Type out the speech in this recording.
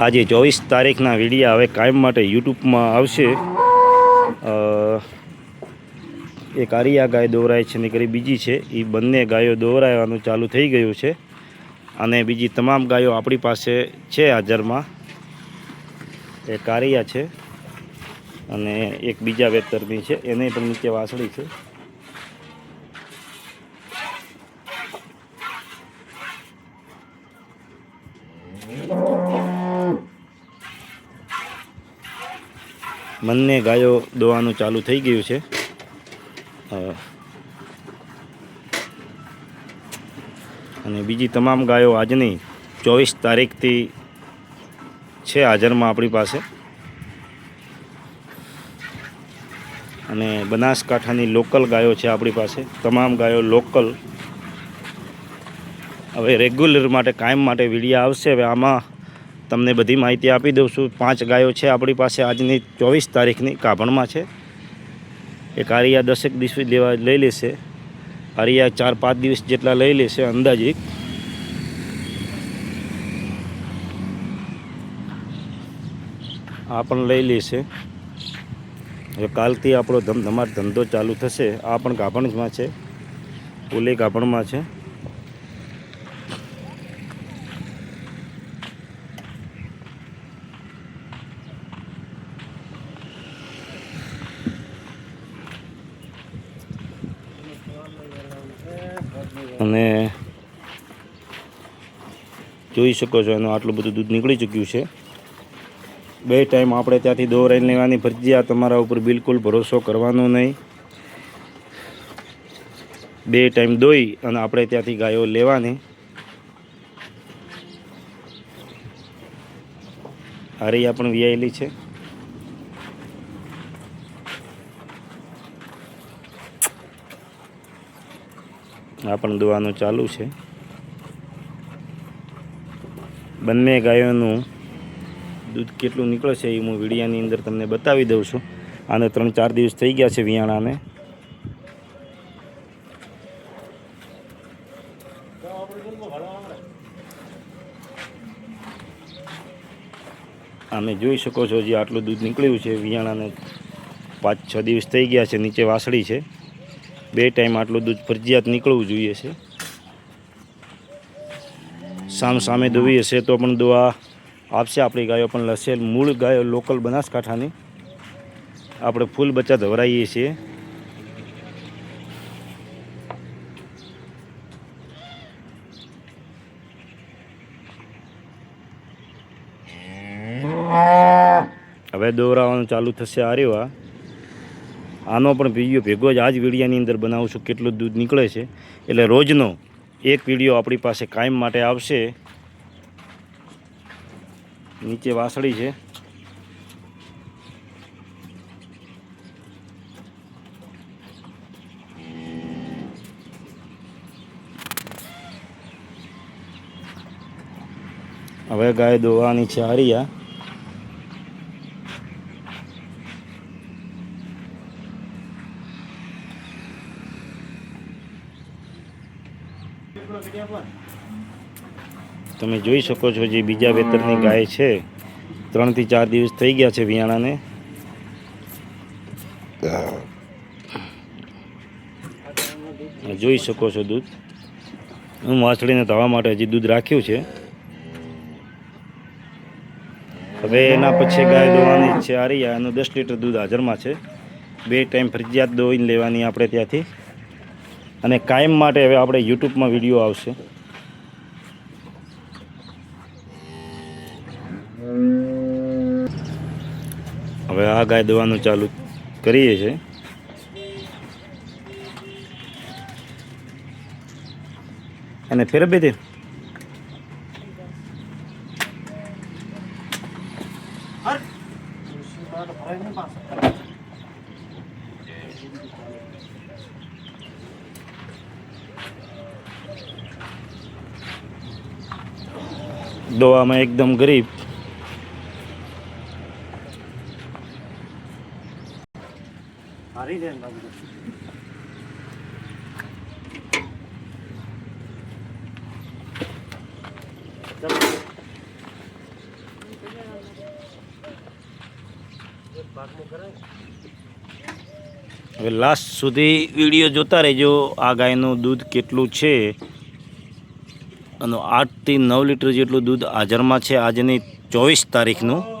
આજે ચોવીસ તારીખના વિડીયા હવે કાયમ માટે યુટ્યુબમાં આવશે. એ એક આરિયા ગાય દોરાય છે ને કરી બીજી છે. એ બંને ગાયો દોરાવાનું ચાલુ થઈ ગયું છે. અને બીજી તમામ ગાયો આપણી પાસે છે હાજરમાં. એક કારિયા છે અને એક બીજા વેતરની છે. એને પણ નીચે વાસળી છે. બંને ગાયો દોવાનું ચાલુ થઈ ગયું છે. અને બીજી તમામ ગાયો આજની ચોવીસ તારીખથી છે હાજરમાં આપણી પાસે. અને બનાસકાંઠાની લોકલ ગાયો છે આપણી પાસે. તમામ ગાયો લોકલ. હવે રેગ્યુલર માટે કાયમ માટે વીડિયા આવશે. હવે આમાં તમને બધી માહિતી આપી દઉં છું. પાંચ ગાયો છે આપણી પાસે આજની ચોવીસ તારીખની કાભણમાં છે. એક આરિયા દસેક દિવસ લેવા લઈ લેશે. આરિયા ચાર પાંચ દિવસ જેટલા લઈ લેશે અંદાજિત આ પણ લઈ લેશે. હવે કાલથી આપણો ધમધમાટ ધંધો ચાલુ થશે. આ પણ ગાભણમાં છે. ઓલી ગાભણમાં છે. અને જોઈ શકો છો એનું આટલું બધું દૂધ નીકળી ચૂક્યું છે. બે ટાઈમ આપણે ત્યાંથી દોરાઈ લેવાની ફરજિયાત તમારા ઉપર બિલકુલ ભરોસો કરવાનો નહીં. બે ટાઈમ દોઈ અને આપણે ત્યાંથી ગાયો લેવાની. હારિયા પણ વ્યાયેલી છે. આ પણ દોવાનું ચાલુ છે. બંને ગાયોનું દૂધ કેટલું નીકળે છે એ હું વિડીયાની અંદર તમને બતાવી દઉં છું. આને ત્રણ ચાર દિવસ થઈ ગયા છે વિયાણાને. આમે જોઈ શકો છો જે આટલું દૂધ નીકળ્યું છે. વિયાણાને પાંચ છ દિવસ થઈ ગયા છે, નીચે વાસળી છે. બે ટાઈમ આટલું દૂધ ફરજિયાત નીકળવું જોઈએ છે. સામ સામે દોવી હશે તો પણ દોવા આપશે. આપણી ગાયો પણ લશે મૂળ ગાયો લોકલ બનાસકાંઠાની. આપણે ફૂલ બચ્ચા ધવરાઈએ છીએ. હવે દોરાવાનું ચાલુ થશે આર્યો આનો પણ વીડિયો ભેગો જ આ જ વિડીયાની અંદર બનાવું છું કેટલું દૂધ નીકળે છે. એટલે રોજનો એક વીડિયો આપણી પાસે કાયમ માટે આવશે. નીચે વાસળી છે. હવે ગાય દોવાની છે હારિયા તમે જોઈ શકો છો જે બીજા વેતરની ગાય છે. ત્રણથી ચાર દિવસ થઈ ગયા છે વિયાણાને. જોઈ શકો છો દૂધ. હું વાછડીને ધવા માટે હજી દૂધ રાખ્યું છે. હવે એના પછી ગાય દોવાની છે આરિયા એનું દસ લીટર દૂધ હાજરમાં છે. બે ટાઈમ ફરજિયાત દોઈને લેવાની આપણે ત્યાંથી. અને કાયમ માટે હવે આપણે યુટ્યુબમાં વીડિયો આવશે. હવે આ ગાય દવાનું ચાલુ કરીએ છીએ. અને ફેરવી દે દવામાં એકદમ ગરીબ. હવે લાસ્ટ સુધી વીડિયો જોતા રહેજો આ ગાયનું દૂધ કેટલું છે. અને આઠથી નવ લીટર જેટલું દૂધ હાજરમાં છે આજની ચોવીસ તારીખનું.